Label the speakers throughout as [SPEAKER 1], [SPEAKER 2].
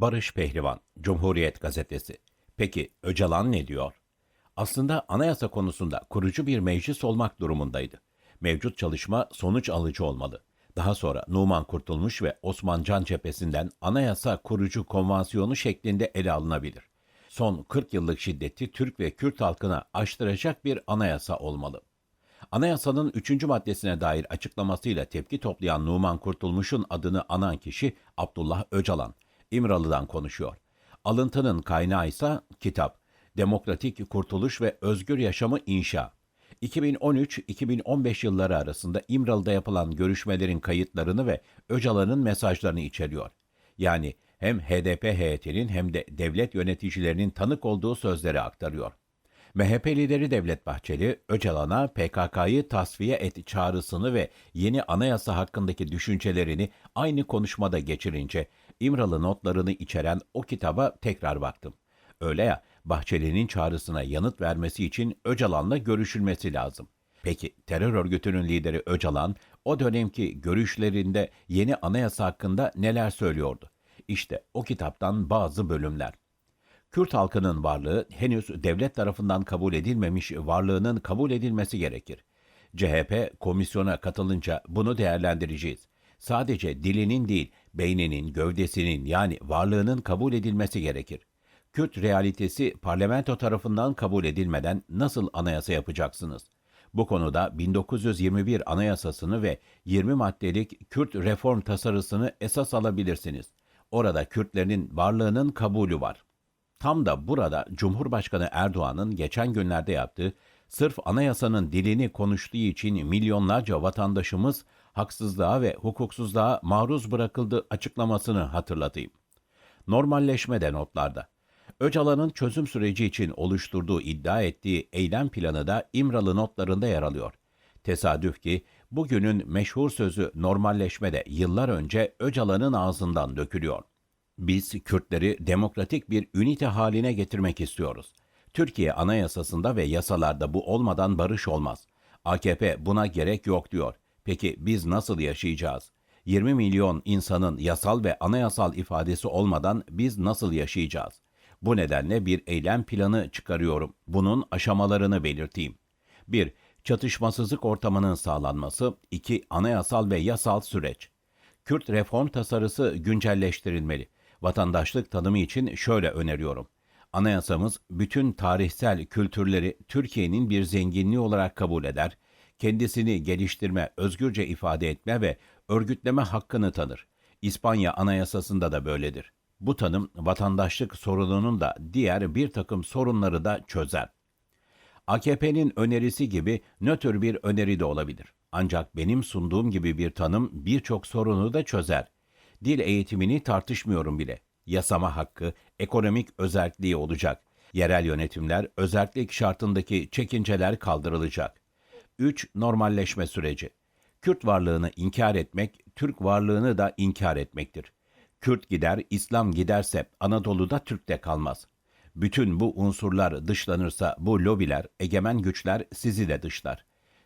[SPEAKER 1] Barış Pehlivan, Cumhuriyet Gazetesi. Peki Öcalan ne diyor? Aslında anayasa konusunda kurucu bir meclis olmak durumundaydı. Mevcut çalışma sonuç alıcı olmalı. Daha sonra Numan Kurtulmuş ve Osman Can cephesinden anayasa kurucu konvansiyonu şeklinde ele alınabilir. Son 40 yıllık şiddeti Türk ve Kürt halkına aştıracak bir anayasa olmalı. Anayasanın 3. maddesine dair açıklamasıyla tepki toplayan Numan Kurtulmuş'un adını anan kişi Abdullah Öcalan. İmralı'dan konuşuyor. Alıntının kaynağı ise kitap. Demokratik Kurtuluş ve Özgür Yaşamı İnşa. 2013-2015 yılları arasında İmralı'da yapılan görüşmelerin kayıtlarını ve Öcalan'ın mesajlarını içeriyor. Yani hem HDP heyetinin hem de devlet yöneticilerinin tanık olduğu sözleri aktarıyor. MHP lideri Devlet Bahçeli, Öcalan'a PKK'yı tasfiye et çağrısını ve yeni anayasa hakkındaki düşüncelerini aynı konuşmada geçirince İmralı notlarını içeren o kitaba tekrar baktım. Öyle ya, Bahçeli'nin çağrısına yanıt vermesi için Öcalan'la görüşülmesi lazım. Peki terör örgütünün lideri Öcalan o dönemki görüşlerinde yeni anayasa hakkında neler söylüyordu? İşte o kitaptan bazı bölümler. Kürt halkının varlığı henüz devlet tarafından kabul edilmemiş varlığının kabul edilmesi gerekir. CHP komisyona katılınca bunu değerlendireceğiz. Sadece dilinin değil, beyninin, gövdesinin yani varlığının kabul edilmesi gerekir. Kürt realitesi parlamento tarafından kabul edilmeden nasıl anayasa yapacaksınız? Bu konuda 1921 Anayasasını ve 20 maddelik Kürt reform tasarısını esas alabilirsiniz. Orada Kürtlerin varlığının kabulü var. Tam da burada Cumhurbaşkanı Erdoğan'ın geçen günlerde yaptığı sırf anayasanın dilini konuştuğu için milyonlarca vatandaşımız haksızlığa ve hukuksuzluğa maruz bırakıldı açıklamasını hatırlatayım. Normalleşme de notlarda. Öcalan'ın çözüm süreci için oluşturduğu iddia ettiği eylem planı da İmralı notlarında yer alıyor. Tesadüf ki bugünün meşhur sözü normalleşme de yıllar önce Öcalan'ın ağzından dökülüyor. Biz Kürtleri demokratik bir ünite haline getirmek istiyoruz. Türkiye anayasasında ve yasalarda bu olmadan barış olmaz. AKP buna gerek yok diyor. Peki biz nasıl yaşayacağız? 20 milyon insanın yasal ve anayasal ifadesi olmadan biz nasıl yaşayacağız? Bu nedenle bir eylem planı çıkarıyorum. Bunun aşamalarını belirteyim. 1. Çatışmasızlık ortamının sağlanması. 2. Anayasal ve yasal süreç. Kürt reform tasarısı güncelleştirilmeli. Vatandaşlık tanımı için şöyle öneriyorum. Anayasamız bütün tarihsel kültürleri Türkiye'nin bir zenginliği olarak kabul eder, kendisini geliştirme, özgürce ifade etme ve örgütleme hakkını tanır. İspanya Anayasası'nda da böyledir. Bu tanım vatandaşlık sorununun da diğer bir takım sorunları da çözer. AKP'nin önerisi gibi nötr bir öneri de olabilir. Ancak benim sunduğum gibi bir tanım birçok sorunu da çözer. Dil eğitimini tartışmıyorum bile. Yasama hakkı, ekonomik özelliği olacak. Yerel yönetimler, özellik şartındaki çekinceler kaldırılacak. 3. Normalleşme süreci. Kürt varlığını inkar etmek, Türk varlığını da inkar etmektir. Kürt gider, İslam giderse Anadolu'da Türk de kalmaz. Bütün bu unsurlar dışlanırsa bu lobiler, egemen güçler sizi de dışlar.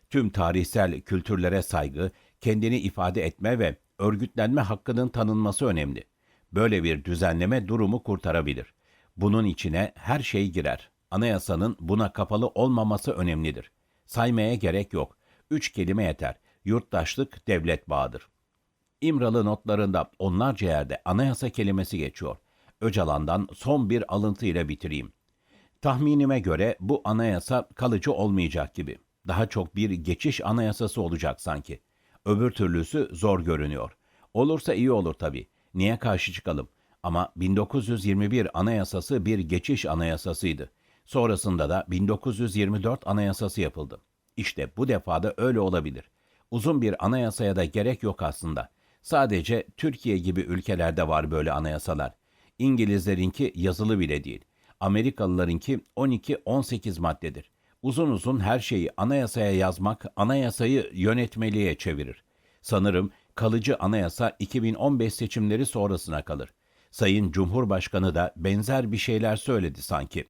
[SPEAKER 1] Tüm tarihsel kültürlere saygı, kendini ifade etme ve örgütlenme hakkının tanınması önemli. Böyle bir düzenleme durumu kurtarabilir. Bunun içine her şey girer. Anayasanın buna kapalı olmaması önemlidir. Saymaya gerek yok. Üç kelime yeter. Yurttaşlık devlet bağıdır. İmralı notlarında onlarca yerde anayasa kelimesi geçiyor. Öcalan'dan son bir alıntı ile bitireyim. Tahminime göre bu anayasa kalıcı olmayacak gibi. Daha çok bir geçiş anayasası olacak sanki. Öbür türlüsü zor görünüyor. Olursa iyi olur tabii. Niye karşı çıkalım? Ama 1921 anayasası bir geçiş anayasasıydı. Sonrasında da 1924 anayasası yapıldı. İşte bu defada öyle olabilir. Uzun bir anayasaya da gerek yok aslında. Sadece Türkiye gibi ülkelerde var böyle anayasalar. İngilizlerinki yazılı bile değil. Amerikalılarınki 12-18 maddedir. Uzun uzun her şeyi anayasaya yazmak anayasayı yönetmeliğe çevirir. Sanırım kalıcı anayasa 2015 seçimleri sonrasına kalır. Sayın Cumhurbaşkanı da benzer bir şeyler söyledi sanki.